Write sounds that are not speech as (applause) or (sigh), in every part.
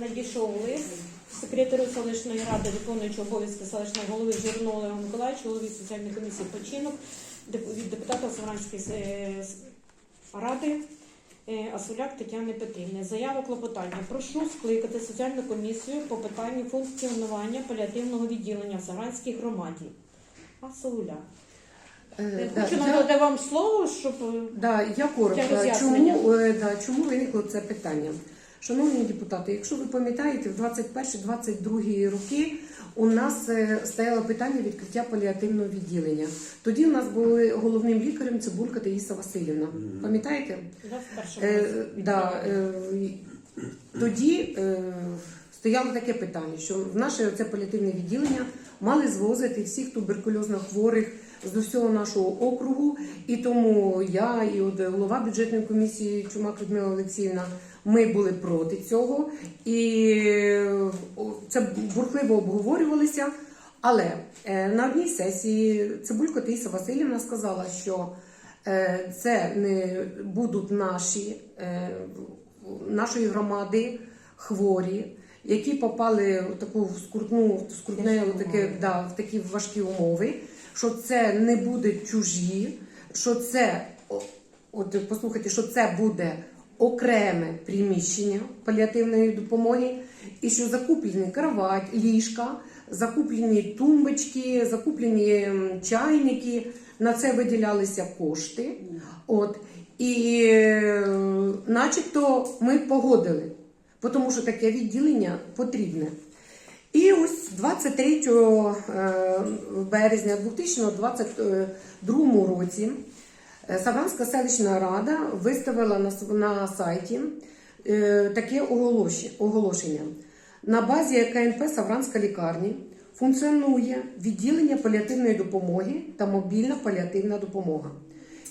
надійшов лист секретарю селищної ради, виконуючого обов'язки селищного голови Жирного Олега Миколаївича, голові соціальної комісії починок від депутата Савранської е, ради е, Асуляк Тетяни Петрівни. Заява клопотання. Прошу скликати соціальну комісію по питанню функціонування паліативного відділення в Савранській громаді. Асуляк. Е, я- надати вам слово, щоб е, Да, я коротко. Чому, е, да, чому виникло це питання? Шановні депутати, якщо ви пам'ятаєте, в 21-22 роки у нас е, стояло питання відкриття паліативного відділення. Тоді у нас були головним лікарем Цибулька Таїса Васильівна. Пам'ятаєте? Е, да, е, тоді е, стояло таке питання, що в наше це паліативне відділення мали звозити всіх туберкульозно хворих з усього нашого округу. І тому я і от голова бюджетної комісії Чумак Людмила Олексіївна. Ми були проти цього, і це бурхливо обговорювалося. Але е, на одній сесії Цибулько Таїса Васильівна сказала, що е, це не будуть наші е, нашої громади хворі, які попали в таку скрутну, скрутне, в таке, да, в такі важкі умови, що це не буде чужі, що це от послухайте, що це буде окреме приміщення паліативної допомоги, і що закуплені кровать, ліжка, закуплені тумбочки, закуплені чайники. На це виділялися кошти. От і е, начебто ми погодили, тому що таке відділення потрібне. І ось 23 е, березня 2022 році е, Савранська селищна рада виставила на, на сайті е, таке оголошення. На базі КНП Савранська лікарні функціонує відділення паліативної допомоги та мобільна паліативна допомога.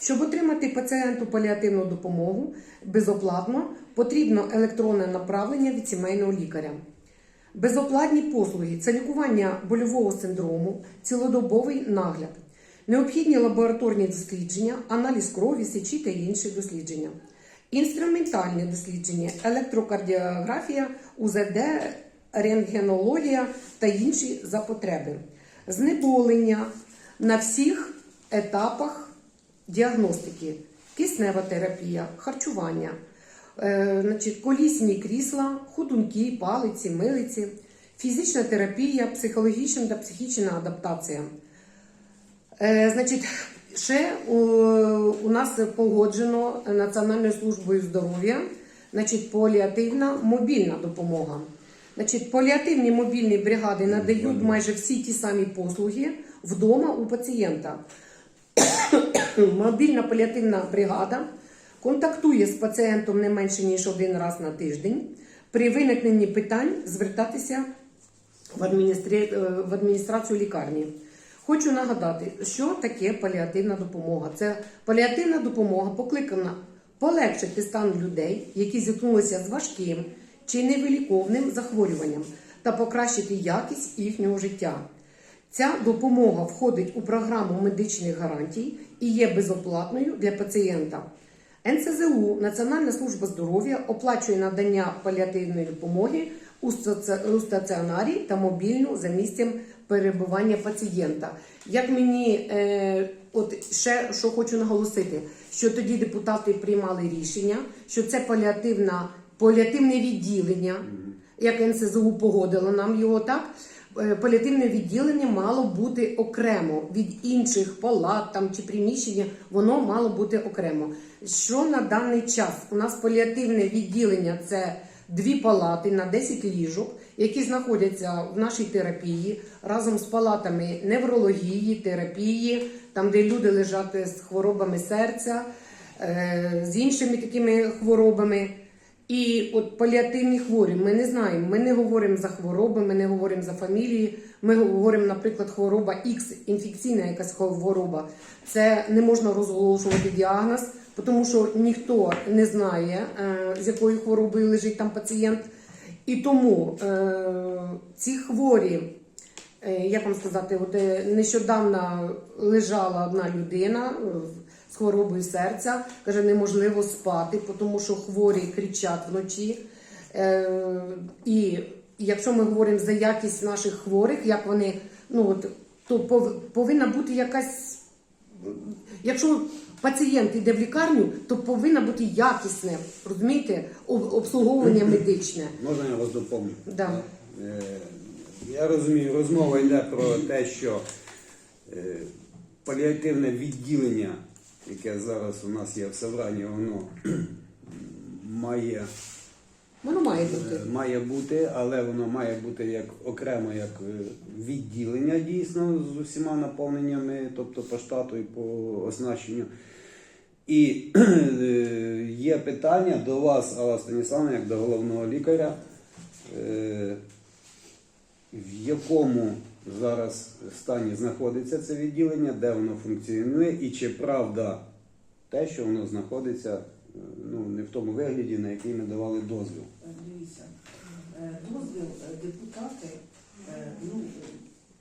Щоб отримати пацієнту паліативну допомогу безоплатно, потрібно електронне направлення від сімейного лікаря. Безоплатні послуги це лікування больового синдрому, цілодобовий нагляд, необхідні лабораторні дослідження, аналіз крові, сечі та інші дослідження, інструментальні дослідження, електрокардіографія, УЗД, рентгенологія та інші за потреби, знеболення на всіх етапах діагностики, киснева терапія, харчування, значить, колісні крісла, ходунки, палиці, милиці, фізична терапія, психологічна та психічна адаптація. Е, значить, ще у, нас погоджено Національною службою здоров'я, значить, поліативна мобільна допомога. Значить, поліативні мобільні бригади надають майже всі ті самі послуги вдома у пацієнта. (coughs) Мобільна паліативна бригада контактує з пацієнтом не менше ніж один раз на тиждень. При виникненні питань звертатися в, адміністрі... е, в адміністрацію лікарні. Хочу нагадати, що таке паліативна допомога. Це паліативна допомога покликана полегшити стан людей, які зіткнулися з важким чи невиліковним захворюванням, та покращити якість їхнього життя. Ця допомога входить у програму медичних гарантій і є безоплатною для пацієнта. НСЗУ Національна служба здоров'я оплачує надання паліативної допомоги у стаці- стаціонарі та мобільну за місцем перебування пацієнта. Як мені е, от ще що хочу наголосити, що тоді депутати приймали рішення, що це паліативна паліативне відділення, як НСЗУ погодило нам його так. Е, Паліативне відділення мало бути окремо від інших палат там чи приміщення, воно мало бути окремо. Що на даний час? У нас паліативне відділення це дві палати на 10 ліжок, які знаходяться в нашій терапії разом з палатами неврології, терапії, там де люди лежать з хворобами серця, е, з іншими такими хворобами. І от паліативні хворі, ми не знаємо. Ми не говоримо за хвороби, ми не говоримо за фамілії. Ми говоримо, наприклад, хвороба X, інфекційна якась хвороба. Це не можна розголошувати діагноз, тому що ніхто не знає, е, з якою хворобою лежить там пацієнт. І тому е, ці хворі, е, як вам сказати, от нещодавно лежала одна людина хворобою серця, каже, неможливо спати, тому що хворі кричать вночі. Е, і якщо ми говоримо за якість наших хворих, як вони, ну от, то пов- повинна бути якась. Якщо пацієнт йде в лікарню, то повинно бути якісне, розумієте, обслуговування медичне. Можна я вас доповню? Да. Е, Я розумію, розмова йде про те, що е, паліативне відділення, яке зараз у нас є в Саврані, воно (clears throat) має, Воно має бути. е, має бути, але воно має бути як окремо як е, відділення дійсно з усіма наповненнями, тобто по штату і по оснащенню. І (clears throat) е, є питання до вас, Алла Станіславна, як до головного лікаря. В якому зараз стані знаходиться це відділення, де воно функціонує, і чи правда те, що воно знаходиться е, ну, не в тому вигляді, на який ми давали дозвіл. Дивіться, е, дозвіл е, депутати, е, ну,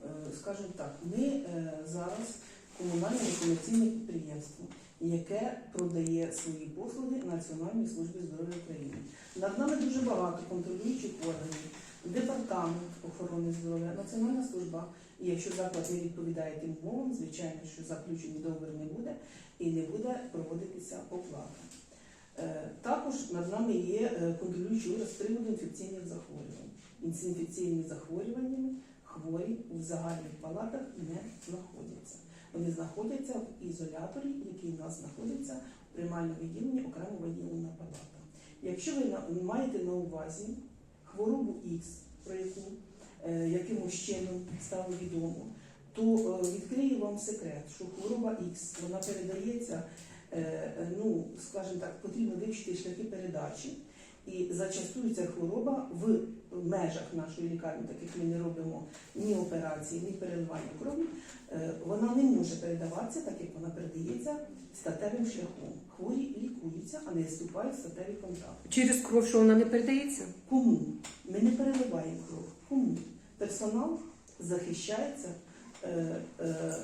е, скажімо так, ми е, зараз комунальне некомерційне підприємство, яке продає свої послуги Національній службі здоров'я України. Над нами дуже багато контролюючих органів, департамент охорони здоров'я, Національна служба. І якщо заклад не відповідає тим умовам, звичайно, що заключений договір не буде і не буде проводитися оплата. Е, Також над нами є е, контролюючий уряд з приводу інфекційних захворювань. Інфекційними захворюваннями хворі в загальних палатах не знаходяться. Вони знаходяться в ізоляторі, який у нас знаходиться в приймальному відділенні, окремо виділена палата. Якщо ви маєте на увазі хворобу Х, про яку е, якимось чином стало відомо, то е, відкрию вам секрет, що хвороба Х вона передається е, ну, скажімо так, потрібно вивчити шляхи передачі. І зачастую ця хвороба в межах нашої лікарні, так як ми не робимо ні операції, ні переливання крові, е, вона не може передаватися, так як вона передається статевим шляхом. Хворі лікуються, а не вступають в статеві контакти. Через кров, що вона не передається? Кому? Ми не переливаємо кров. Кому? Персонал захищається е, е, е,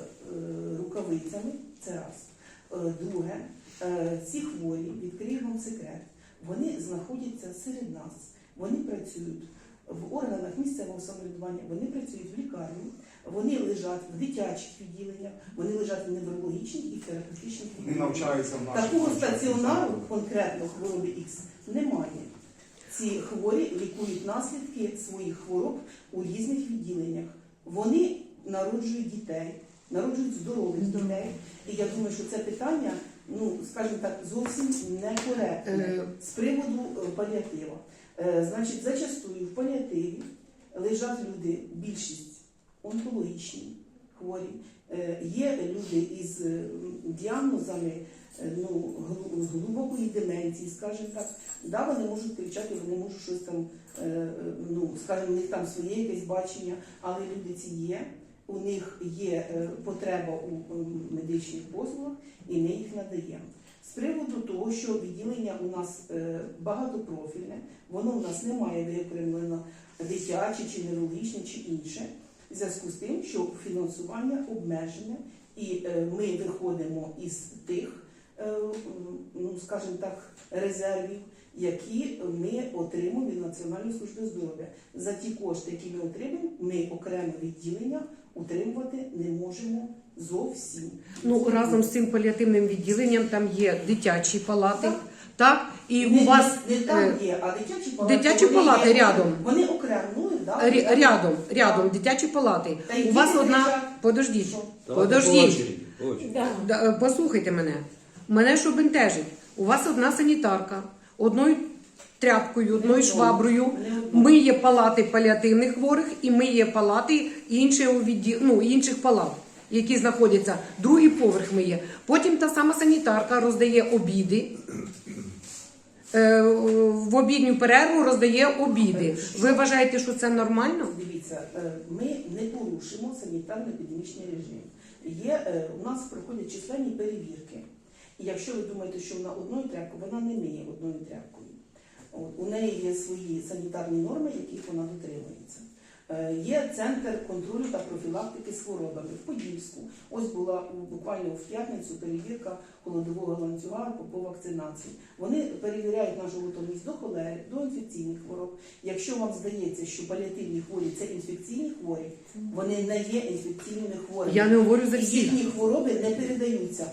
рукавицями, це раз. Е, друге, е, ці хворі, відкрию вам секрет, вони знаходяться серед нас, вони працюють в органах місцевого самоврядування, вони працюють в лікарні, вони лежать в дитячих відділеннях, вони лежать в неврологічних і терапевтичних відділеннях. навчаються в наших Такого навчальних стаціонару конкретно хвороби Х немає. Ці хворі лікують наслідки своїх хвороб у різних відділеннях. Вони народжують дітей, народжують здорових дітей. І я думаю, що це питання, ну скажімо так, зовсім некоректне Е. з приводу е, паліатива. Е, Значить, зачастую в паліативі лежать люди, більшість онкологічні хворі. Є люди із діагнозами ну, глибокої деменції, скажімо так. Да, вони можуть кричати, вони можуть щось там, ну, скажімо, у них там своє якесь бачення, але люди ці є, у них є е, потреба у медичних послугах, і ми їх надаємо. З приводу того, що відділення у нас е, багатопрофільне, воно у нас не має виокремлено дитяче чи неврологічне чи інше. В зв'язку з тим, що фінансування обмежене, і е, ми виходимо із тих, ну скажімо так, резервів, які ми отримуємо від Національної служби здоров'я. За ті кошти, які ми отримуємо, ми окреме відділення утримувати не можемо зовсім. Ну разом з цим паліативним відділенням там є дитячі палати, Так. так? І не, у вас не, не там е, є, а дитячі палати. дитячі вони палати є- рядом. Вони окремо, ну, да, рі- рядом, рядом, дитячі палати. Та У вас одна. кричать. Подождіть, Що? Подождіть. Да. Да, е, Послухайте мене. Мене що бентежить? У вас одна санітарка, одною тряпкою, одною шваброю миє палати паліативних хворих і миє палати іншого відді... ну, інших палат, які знаходяться. Другий поверх миє. Потім та сама санітарка роздає обіди. Е, В обідню перерву роздає обіди. Ви вважаєте, що це нормально? Дивіться, е, ми не порушимо санітарно-епідемічний режим. Є, е, у нас проходять численні перевірки. І якщо ви думаєте, що вона одною тряпкою, вона не миє одною тряпкою. У неї є свої санітарні норми, яких вона дотримується. Е, Є центр контролю та профілактики з хворобами в Подільську. Ось була буквально в п'ятницю перевірка холодового ланцюга по, вакцинації. Вони перевіряють нашу готовність до холери, до інфекційних хвороб. Якщо вам здається, що паліативні хворі це інфекційні хворі, вони не є інфекційними хворими. Я не говорю за всіх. їхні хвороби не передаються.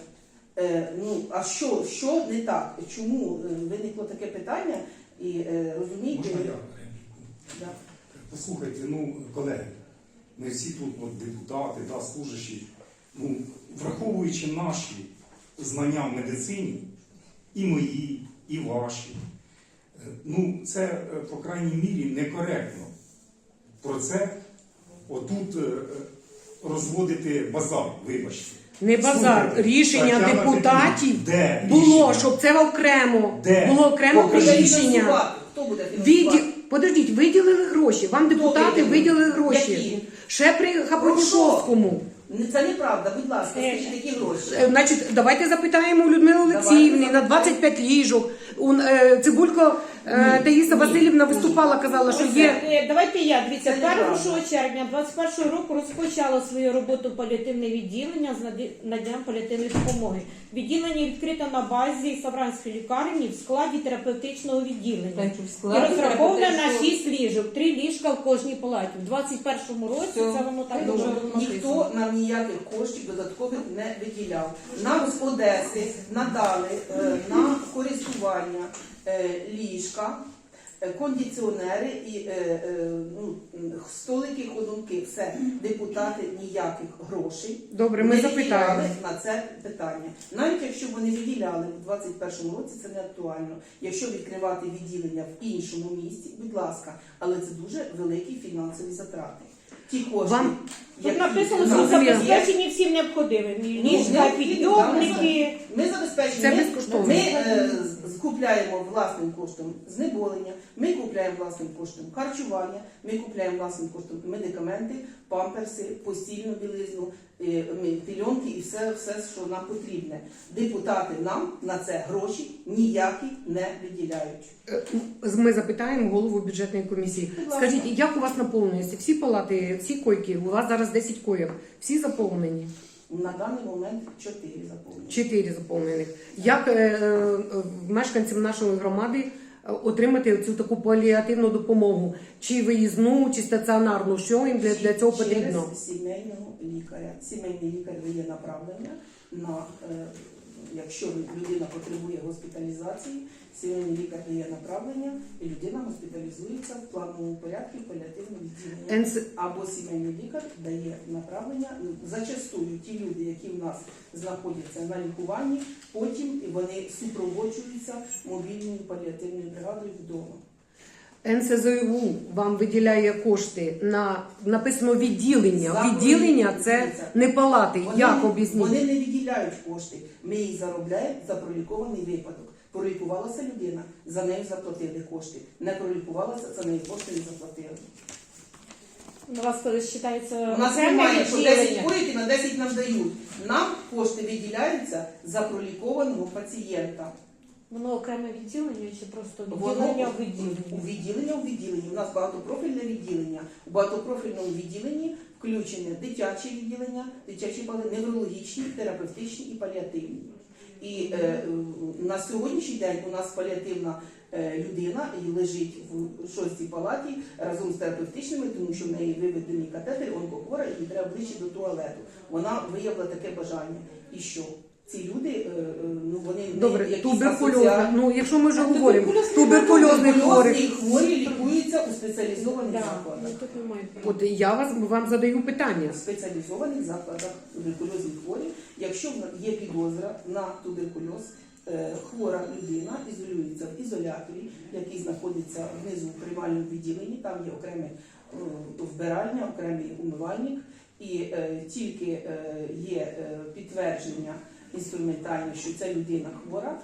Е, ну, а що, що не так? Чому е, виникло таке питання? І е, розумієте, Можна я? да. Послухайте, ну, колеги, ми всі тут от, депутати та служащі, ну, враховуючи наші знання в медицині, і мої, і ваші, е, ну, це, е, по крайній мірі, некоректно про це отут е, розводити базар, вибачте. Не базар, Слухайте, рішення Тетяна депутатів Петрівна, де було, рішення? щоб це окремо. Де? Було окремо рішення. Хто буде фінансувати? Відді... Подождіть, виділили гроші. Вам депутати виділив? виділили гроші. Які? Ще при Хабронішовському. Не- Це неправда, будь ласка, скажіть, які гроші? Е, Значить, давайте запитаємо у Людмили Давайте Олексіївни на 25 ліжок. У, е, Цибулько е, Таїса Васильівна виступала, казала, що є. е, Давайте я. Дивіться, Це неправда. 1 червня 2021 року розпочало свою роботу паліативне відділення з наді- паліативної допомоги. Відділення відкрито на базі Савранської лікарні в складі терапевтичного відділення. І розраховане на 6 ліжок, 3 ліжка в кожній палаті. В 2021 році це воно так дуже ніхто нам ніяких коштів додаткових не виділяв. Нам з Одеси надали е, на користування ліжка, е, кондиціонери і е, е, ну, столики, ходунки. Все, депутати ніяких грошей. Добре, ми не запитаємо. виділяли на це питання. Навіть якщо вони виділяли в 2021 році, це не актуально. Якщо відкривати відділення в іншому місті, будь ласка, але це дуже великі фінансові затрати. Ті кошти, Вам- Тут написано, що забезпечені всім Ліжка, необхідні, підйомники. Ми забезпечені. Це Ми- безкоштовно. Ми е, купляємо власним коштом знеболення, ми купляємо власним коштом харчування, ми купляємо власним коштом медикаменти, памперси, постільну білизну, е, пільонки і все, все, що нам потрібне. Депутати нам на це гроші ніякі не виділяють. Е, Ми запитаємо голову бюджетної комісії. Скажіть, як у вас наповнюється? Всі палати, всі койки, у вас зараз 10 койок, всі заповнені? На даний момент чотири заповнені. Чотири заповнених. Як е, е, мешканцям нашої громади е, отримати цю таку паліативну допомогу? Чи виїзну, чи стаціонарну? Що їм для, для цього потрібно? Через сімейного лікаря. Сімейний лікар дає направлення на е, якщо людина потребує госпіталізації, сімейний лікар дає направлення, і людина госпіталізується в плановому порядку в паліативне відділення. Або сімейний лікар дає направлення. Зачастую ті люди, які в нас знаходяться на лікуванні, потім вони супроводжуються мобільною паліативною бригадою вдома. НСЗУ вам виділяє кошти на написано відділення. За Відділення це не палати. Вони, Як об'ясніть? вони не виділяють кошти. Ми їх заробляємо за пролікований випадок. Пролікувалася людина, за нею заплатили кошти. Не пролікувалася, за неї кошти не заплатили. У вас вважається У нас немає, що 10 відділення. і на 10 нам дають. Нам кошти виділяються за пролікованого пацієнта. Воно окреме відділення чи просто відділення в у відділенні? відділення у відділенні. У нас багатопрофільне відділення. У багатопрофільному відділенні включені дитячі відділення, дитячі пали, неврологічні, терапевтичні і паліативні. І е, на сьогоднішній день у нас паліативна е, людина і лежить в шостій палаті разом з терапевтичними, тому що в неї виведений катетер, онкохвора, і треба ближче до туалету. Вона виявила таке бажання. І що? Ці люди, е, ну вони Добре, якісь туберкульозна. асоціальні. Ну, якщо ми вже говоримо, туберкульоз- хворих. Туберкульозні хворі лікуються у спеціалізованих Да, закладах. тут немає. От я вас вам задаю питання. В спеціалізованих закладах туберкульозні хворі, якщо є підозра на туберкульоз, е, хвора людина ізолюється в ізоляторі, який знаходиться внизу в приймальному відділенні, там є окреме вбиральня, окремий умивальник, і е, тільки е, є підтвердження інструментальне, що ця людина хвора,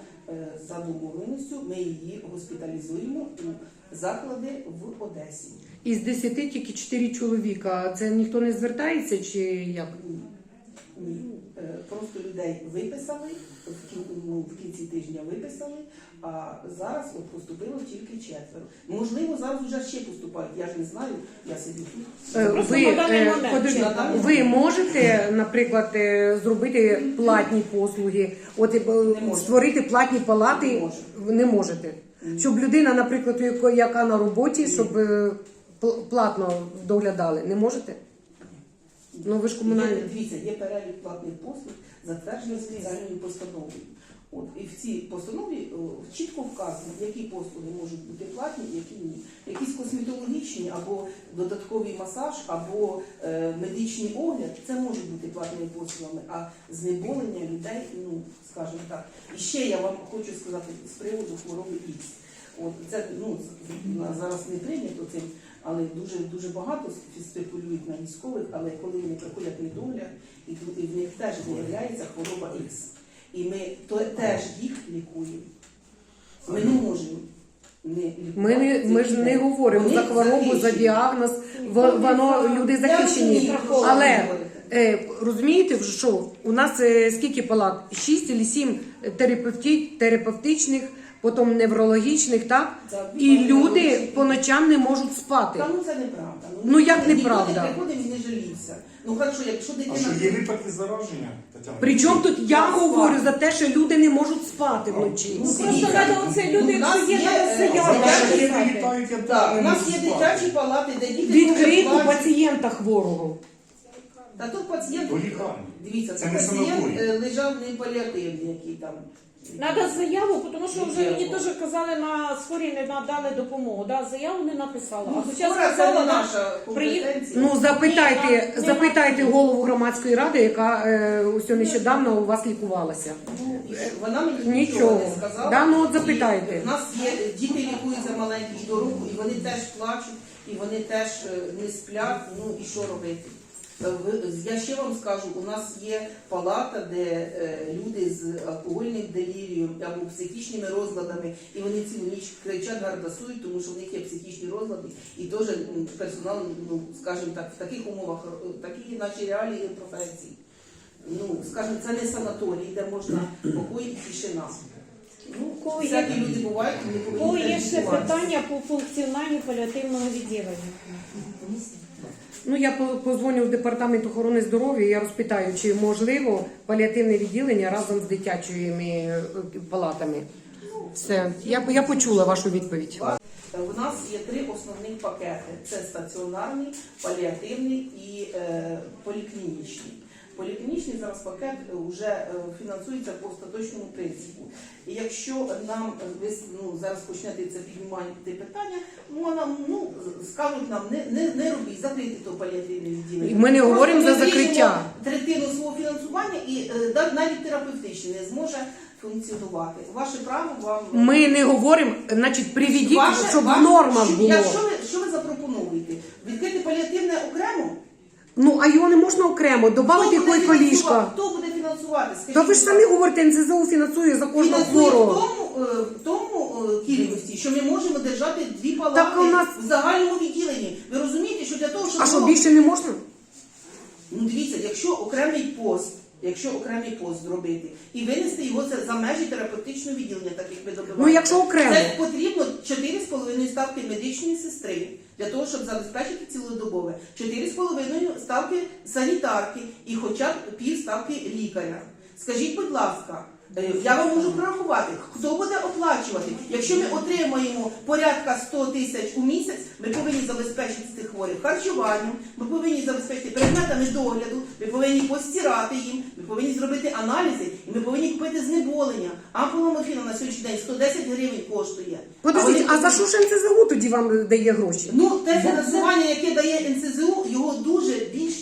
за домовленістю ми її госпіталізуємо у заклади в Одесі. Із 10 тільки 4 чоловіка. Це ніхто не звертається чи як? Ні. Е, Просто людей виписали, в ну, в кінці тижня виписали, А зараз от поступило тільки четверо. Можливо, зараз вже ще поступають. Я ж не знаю, я сидю тут. Е, Ви, е, ви можете, наприклад, е, зробити платні послуги, от створити платні палати? Не можете. Щоб людина, наприклад, яка на роботі, щоб платно доглядали, не можете? Ну ви ж комунальні. Є, дивіться, є перелік платних послуг, затверджений спеціальною постановою. От, і в цій постанові о, чітко вказано, які послуги можуть бути платні, які ні. Якісь косметологічні або додатковий масаж, або е, медичний огляд, це можуть бути платними послугами, а знеболення людей, ну скажімо так. І ще я вам хочу сказати з приводу хвороби Ікс. От це ну зараз не прийнято цим, але дуже дуже багато спекулюють на військових, але коли вони приходять недогляд, і і в них теж виявляється хвороба Ікс. І ми то теж їх лікуємо. Ми не можемо не. Ми не ми ж не говоримо Вони за хворобу, за діагноз. В- Воно люди захищені. Але е, розумієте, що у нас е, скільки палат? Шість чи сім терапевтичних, потім неврологічних, так? І люди по ночам не можуть спати. Та ну це неправда. Ну, як ніхто неправда? не приходив і не жалівся. Ну хорошо, якщо А дитина. що є випадки зараження, Тетяна? Причому тут я говорю за те, що люди не можуть спати вночі. Ну, Просто Дивіться, треба оце люди, у нас є є, на е, дитячі Діти написати. літають, я Так, у нас є спати. дитячі палати, де діти Від дуже крику пацієнта хворого. Та тут пацієнт, До лікарні. дивіться, Це це не пацієнт санаторій. е, лежав не паліативний, який там. Надо заяву, тому що вже мені теж казали на скорі не надали допомогу. Да, заяву не написала. Ну, а зараз скоро це сказала не на наша компетенція. Ну запитайте, Ні, а- запитайте голову громадської ради, яка е, ось нещодавно у вас лікувалася. Ну. Вона мені нічого, Нічого. не сказала. Да, ну, от І запитайте. У нас є діти лікуються маленькі щороку, і вони теж плачуть, і вони теж е, не сплять. Ну і що робити? Е, Я ще вам скажу, у нас є палата, де е, люди з алкогольним делірієм або психічними розладами, і вони цілу ніч кричать, гардасують, тому що в них є психічні розлади, і теж персонал, ну скажімо так, в таких умовах, е, такі наші реалії професії. Ну, скажімо, це не санаторій, де можна покой і тишина. Ну, Кого є- всякі люди бувають, не Кого є ще питання по функціональній паліативного відділення? Ну я позвоню в департамент охорони здоров'я. Я розпитаю, чи можливо паліативне відділення разом з дитячими е, палатами. Все, я, я почула вашу відповідь. У нас є три основних пакети: це стаціонарний, паліативний і е, поліклінічний. Поліклінічний зараз пакет вже фінансується по остаточному принципу. І якщо нам е, ви ну, зараз почнете це піднімати питання, ну, нам ну скажуть нам не, не, не робіть, закрити то паліативне відділення. Ми не говоримо за закриття. Третину свого фінансування і е, навіть терапевтичне не зможе функціонувати. Ваше право вам Ми не говоримо, значить, приведіть, Ваше- щоб ваше- в нормах що- було. я- Що ви, що ви запропонуєте? Відкрити паліативне окремо? Ну а його не можна окремо, додати буде якої фінансувати? Хто буде фінансувати? Скажіть, Та ви ж самі говорите, НЗЗУ фінансує за кожного Фінансує в хворого. тому, е, в тому е, кількості, що ми можемо держати дві палати Так у нас- в загальному відділенні. Ви розумієте, що для того, щоб А що було- більше не можна? Ну дивіться, якщо окремий пост, якщо окремий пост зробити і винести його це за межі терапевтичного відділення, так як ви добиваєте. Ну якщо окремо. Це потрібно 4,5 ставки медичної сестри для того, щоб забезпечити цілодобове. 4,5 ставки санітарки і хоча б пів ставки лікаря. Скажіть, будь ласка, я вам можу прорахувати, хто буде оплачувати. Якщо ми отримаємо порядка 100 тисяч у місяць, ми повинні забезпечити цих хворих харчуванням, ми повинні забезпечити предметами догляду, ми повинні постирати їм, ми повинні зробити аналізи, і ми повинні купити знеболення. Ампула морфіна на сьогоднішній день 110 гривень коштує. Подождіть, вони- а за що ж НЗЗУ тоді вам дає гроші? Ну, те фінансування, яке дає НСЗУ, його дуже більш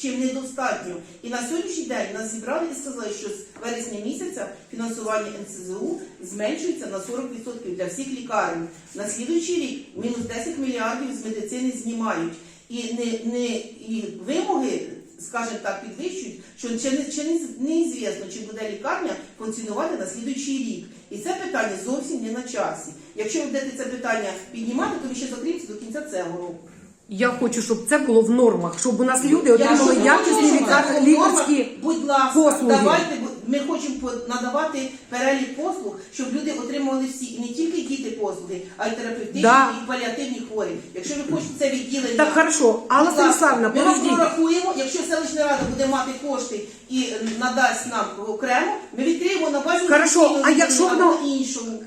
чим недостатньо. І на сьогоднішній день нас зібрали і сказали, що з вересня місяця фінансування НСЗУ зменшується на 40% для всіх лікарень. На слідуючий рік мінус 10 мільярдів з медицини знімають. І не, не і вимоги, скажімо так, підвищують, що ще не ще не, неізвісно, чи буде лікарня функціонувати на слідуючий рік. І це питання зовсім не на часі. Якщо ви будете це питання піднімати, то ви ще закриєтеся до кінця цього року. Я хочу, щоб це було в нормах, щоб у нас люди отримали якісні лікар... лікарські. будь ласка, послуги. давайте бу- ми хочемо по- надавати перелік послуг, щоб люди отримували всі, і не тільки діти послуги, а й терапевтичні Да. і паліативні хворі. Якщо ви хочете це відділення, Так хорошо, Алла будь ласка, Станіславівна, ми вам подождіть. прорахуємо. Якщо селищна рада буде мати кошти і е, надасть нам окремо, ми відкриємо на базі Хорошо, а якщо воно- іншому.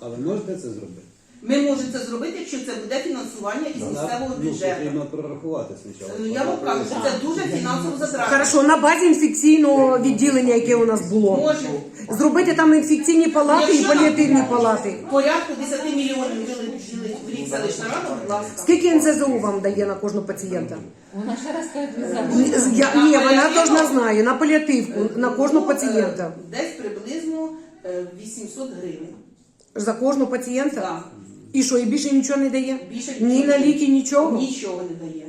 Але можете це зробити? Ми можемо це зробити, якщо це буде фінансування із місцевого Ну, бюджету. потрібно прорахувати спочатку. Е, Я вам кажу, що це дуже фінансово затратно. Хорошо, на базі інфекційного відділення, яке у нас було. Можемо. Зробити там інфекційні палати і паліативні палати. Порядку 10 мільйонів виділить в рік селищна рада, будь ласка. Скільки НЗЗУ вам дає на кожного пацієнта? Вона ще раз каже, Ні, забули. Я, ні, вона должна знає, на паліативку, на кожного Ну, пацієнта. е, Десь приблизно е, 800 гривень. За кожного пацієнта? Так. І що, і більше нічого не дає? Більше Ні нічого на не ліки, нічого? Нічого не дає.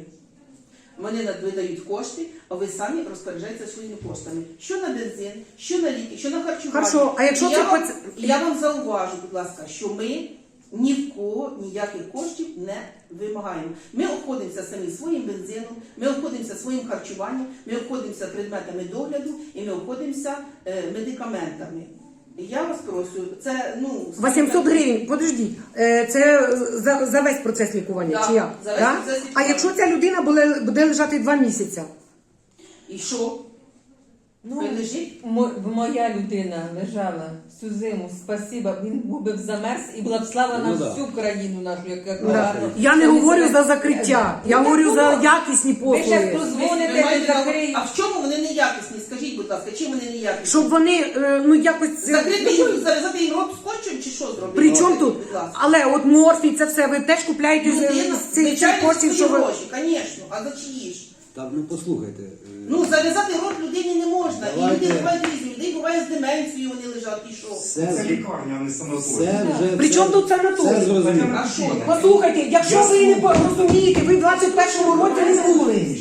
Вони над- видають кошти, а ви самі розпоряджаєтеся своїми коштами. Що на бензин, що на ліки, що на харчування. Хорошо, а якщо І це я, вам, паці- я вам зауважу, будь ласка, що ми ні в кого ніяких коштів не вимагаємо. Ми обходимося самі своїм бензином, ми обходимося своїм харчуванням, ми обходимося предметами догляду і ми обходимося е, медикаментами. Я вас прошу, це ну 800 гривень, подождіть, е, це за, за весь процес лікування, Так, чи як? за весь процес А якщо ця людина буде, буде лежати два місяці? І що? Ну, Ви лежіть? мо- моя людина лежала всю зиму, спасіба, він був би замерз і була б слава на Ну, да. всю країну нашу, яка Да. Я не Це говорю за закриття, я Ну, говорю за було. якісні Ви послуги. Ви дозвоните, ви маєте закриєте. А в чому вони неякісні? Скажіть, будь ласка, чим вони неякісні? Щоб вони е, ну якось. Закрити їм, зав'язати їм рот скотчем чи що зробити? При чому тут? Будь ласка. Але от морфій, це все ви теж купляєте з, Людина, з цих звичайно, коштів, свої що ви. гроші, звісно. А за чиї ж? Так, ну послухайте. Ну, зав'язати рот людині не можна. І Давайте. люди бувають різні. Людей буває з деменцією вони лежать, і що? Це Це лікарня, а не санаторій. все вже. При все- чому тут санаторій? Все зрозуміло. А що? Послухайте, якщо ви не розумієте, ви в 21-му році не були.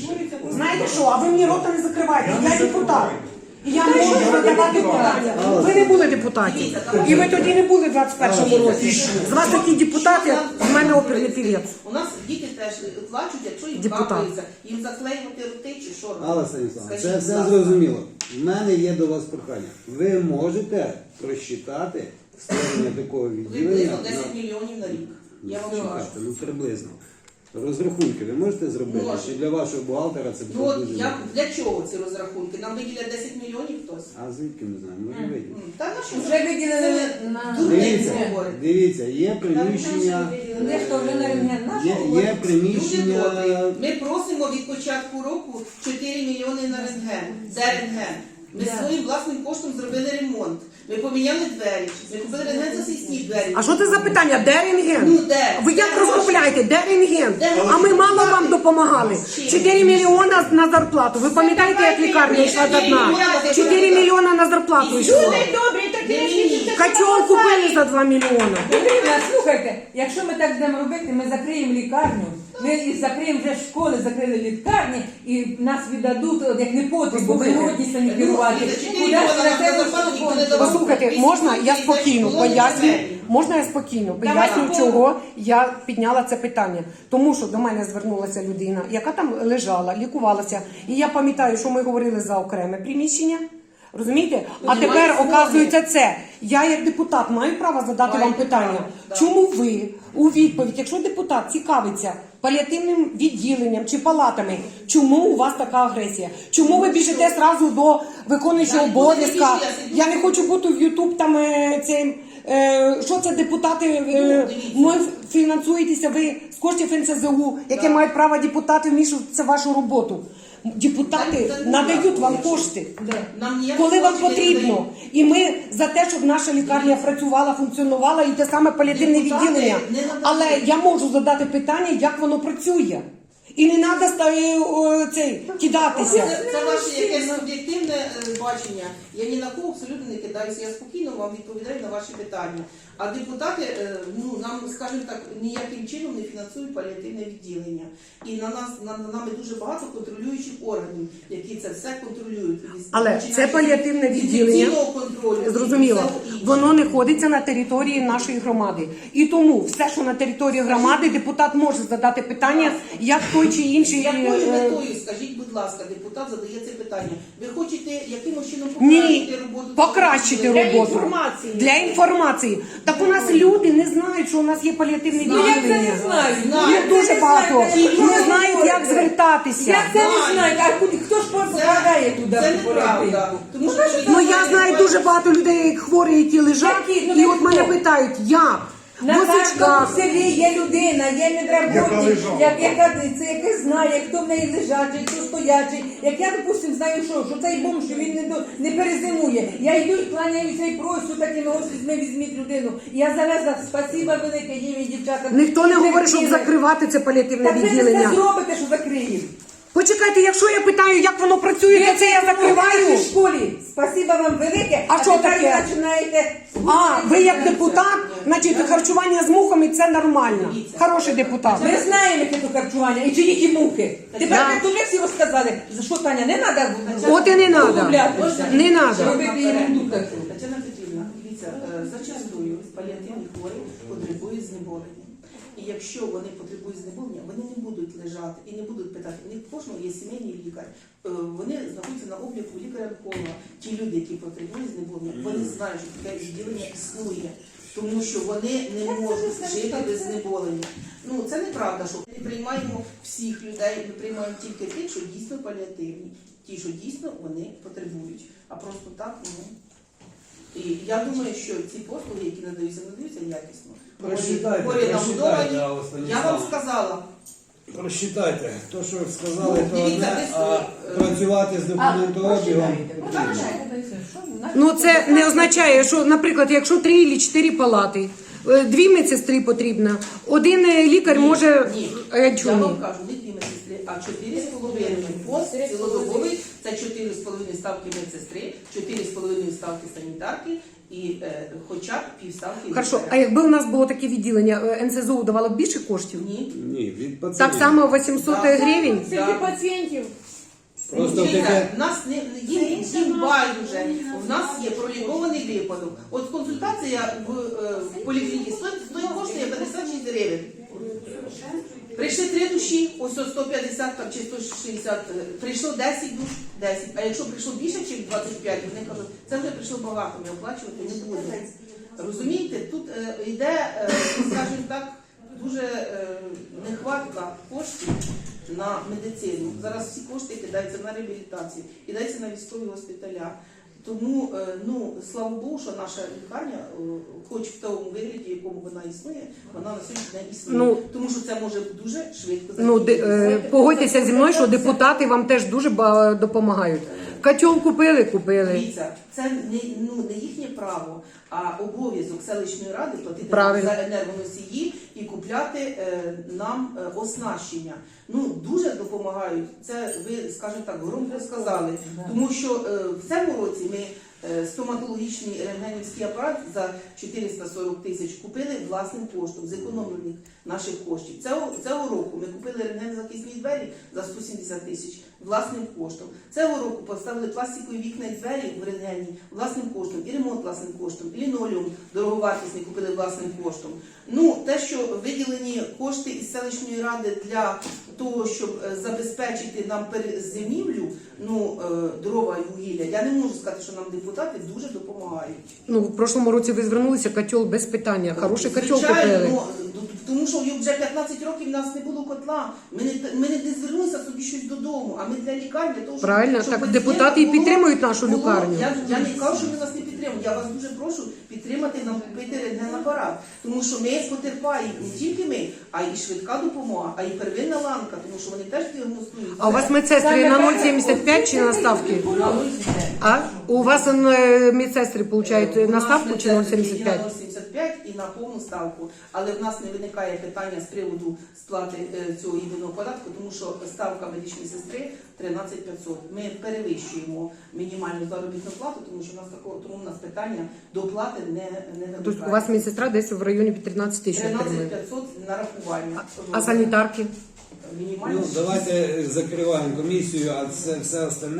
Знаєте що, а ви мені рота не закриваєте, я депутат. І я можу задавати питання. Ви не були депутатів. І ви тоді не були в 21-му році. З вас такі депутати, з мене оперний півець. У нас діти теж плачуть, якщо їм Депутат. капається. Їм заклеювати роти чи що робити? Алла Скажіть, це будь все ласка. зрозуміло. У мене є до вас прохання. Ви можете просчитати створення такого відділення. Приблизно на- 10 мільйонів на рік. Я вам Чекайте, кажу. ну приблизно. Розрахунки ви можете зробити? Можу. Чи для вашого бухгалтера це Ну буде от дуже я мало? для чого ці розрахунки? Нам виділять 10 мільйонів хтось? А звідки не знаю, може видіти. М, Та на що Вже виділили Це на- дурниці Дивіться, говорять. дивіться, є приміщення. Ж вже на рентген Є, є приміщення. Люди добрі, Ми просимо від початку року 4 мільйони на рентген. Де рентген? Ми Да. своїм власним коштом зробили ремонт. Ми поміняли двері. Ми купили рентген за сісні двері. А що це за питання? Де рентген? Ну, де? Ви як Де розробляєте? Де рентген? Де А ми мало вам допомагали. Чим? 4 мільйона на зарплату. Ви пам'ятаєте, як лікарня йшла до дна? 4 мільйона на зарплату йшло. добрі, такі Котел купили за 2 мільйона. Петрівна, слухайте, якщо ми так будемо робити, ми закриємо лікарню, ми і закриємо вже школи, закрили лікарні, і нас віддадуть, от як не потріб, бо ви годні самі керувати. За 4 Куди ж на на це зарплату ніхто не давав. Послухайте, можна я спокійно поясню? Можна я спокійно поясню, чого я підняла це питання? Тому що до мене звернулася людина, яка там лежала, лікувалася. І я пам'ятаю, що ми говорили за окреме приміщення. Розумієте? А тепер оказується це. Я як депутат маю право задати вам питання. Чому ви у відповідь, якщо депутат цікавиться паліативним відділенням чи палатами, чому у вас така агресія? Чому ви біжите зразу до виконуючого обов'язка? я не хочу бути в Ютуб там е, цим. Е, що це депутати? Е, ми фінансуєтеся ви з коштів НСЗУ, яке мають право депутати вмішуватися в вашу роботу. Депутати надають вам кошти. Коли вам потрібно, і ми за те, щоб наша лікарня працювала, функціонувала, і те саме паліативне відділення. Але я можу задати питання, як воно працює. І не треба цей кидатися. Це, це ваше якесь суб'єктивне е, бачення. Я ні на кого абсолютно не кидаюся. Я спокійно вам відповідаю на ваші питання. А депутати, е, ну нам, скажімо так, ніяким чином не фінансують паліативне відділення. І на нас на, на нами дуже багато контролюючих органів, які це все контролюють. Але це паліативне відділення, контролю, Зрозуміло, воно не ходиться на території нашої громади. І тому все, що на території громади, депутат може задати питання, як той чи інший. Якою е, метою, скажіть, будь ласка, депутат задає це питання. Ви хочете якимось чином Ні, покращити роботу? покращити цього Для роботу. інформації. Для інформації. Так у нас люди не знають, що у нас є паліативне Ну як це не відділення. Як Ну, дуже багато не знають, як звертатися. Як це не знають? А куди- хто ж попадає туди? Це в неправда. Тому що Ну я знаю дуже багато людей, як хворі, які лежать, Які? Ну, і от мене хто? питають, як? На кожному селі є людина, є Яка лежала. як, яка, це яке знає, хто в неї лежачий, хто стоячий. Як я, допустим, знаю, що, що цей бомж, що він не, до- не перезимує. Я йду і кланяюся і просю такими, ось візьми, візьміть людину. Я завезла, спасіба велике їм і дівчатам. Ніхто не говорить, щоб закривати це паліативне Так ви відділення. зробите, що закриємо. Почекайте, якщо я питаю, як воно працює, то це я в закриваю. школі. Спасіба вам велике, А що тепер таке? починаєте... А, ви як депутат, значить харчування з мухами це нормально. Хороший депутат. Ми знаємо, яке то харчування, і чи які муки. Тепер Да. як тут всі розказали, за що Таня, не треба От і не надо. Не надо. Робити їм таку. Тетяна Петрівна, дивіться, е, зачастую паліативні хворі потребують знеболення. І якщо вони потребують знеболення, вони не будуть лежати і не будуть питати. У них кожного є сімейний лікар. Е, Вони знаходяться на обліку лікаря-онколога. Ті люди, які потребують знеболення, вони знають, що таке відділення існує. Тому що вони не можуть жити без знеболення. Ну це неправда, що ми приймаємо всіх людей, ми приймаємо тільки тих, що дійсно паліативні, ті, що дійсно вони потребують. А просто так, ну. І я думаю, що ці послуги, які надаються, надаються якісно. Просчитайте, набудовані. Алла Я вам сказала, Просчитайте. То, що сказали, Ну, то дивіться, одне, десь, а е, працювати з документообігом. Ну це не означає, що, наприклад, якщо три або чотири палати, е, дві медсестри потрібно, один е, лікар може. ні. А Я чому? вам кажу, не дві медсестри, а чотири з половиною. Пост цілодобовий це чотири з половиною ставки медсестри, чотири з половиною ставки санітарки і е, хоча б півставки Хорошо, а якби у нас було таке відділення, е, НСЗУ давало б більше коштів? Ні. Ні, від пацієнтів. Так само 800 Да. гривень. Скільки пацієнтів? Просто Дивіться, таке. в нас не їм, їм байдуже. В нас є пролікований випадок. От консультація в, е, в поліклініці стоїть, стоїть коштує 56 гривень. Прийшли три душі, ось 150 там, чи 160, е, прийшло 10 душ, 10. А якщо прийшло більше, ніж 25, вони кажуть, це вже прийшло багато, ми оплачувати не будемо. Розумієте, тут е, йде, е, скажімо так, дуже е, нехватка коштів на медицину. Зараз всі кошти кидаються на реабілітацію, кидаються на військові госпіталя. Тому, е, ну, слава Богу, що наша лікарня, е, хоч в тому вигляді, якому вона існує, вона на сьогодні не існує. Ну, Тому що це може дуже швидко Ну, де, е, погодьтеся зі мною, що депутати вам теж дуже допомагають. Котел купили, купили. Дивіться, це не, ну, не їхнє право, а обов'язок селищної ради платити Правильно. за енергоносії і купляти е, нам е, оснащення. Ну дуже допомагають. Це ви, скажімо так, громко сказали. Тому що е, в цьому році ми е, стоматологічний рентгенівський апарат за 440 тисяч купили власним коштом, зекономлених наших коштів. Цього, цього року ми купили рентгензахисні двері за 170 тисяч власним коштом. Цього року поставили пластикові вікна і двері в рентгені власним коштом, і ремонт власним коштом, і лінолеум дороговартісний купили власним коштом. Ну, те, що виділені кошти із селищної ради для того, щоб е, забезпечити нам перезимівлю, ну, е, дрова і вугілля, я не можу сказати, що нам депутати дуже допомагають. Ну, в прошлому році ви звернулися, котел без питання. Хороший котел Звичайно, купили. Тому що вже 15 років в нас не було котла. Ми не, ми не звернулися собі щось додому, а ми для лікарні, для того, щоб, Правильно, щоб так пацієнтам депутати і було- підтримують нашу було- лікарню. Я, я не кажу, що ви нас не підтримуєте. Я вас дуже прошу підтримати нам купити рентгенапарат. Тому що ми потерпаємо не тільки ми, а й швидка допомога, а й первинна ланка, тому що вони теж діагностують. А у вас медсестри на 0,75 чи на ставки? А? У вас е, медсестри получають на ставку чи 0,75? 0,75 і на повну ставку. Але в нас не виникає питання з приводу сплати е, цього єдиного податку, тому що ставка медичної сестри 13 500. Ми перевищуємо мінімальну заробітну плату, тому що в нас такого тому в нас питання до плати не, не Тобто у вас медсестра десь в районі 13 тисяч 13 500 нарахування. А санітарки? Мінімально Ну, давайте закриваємо комісію, а це все остальне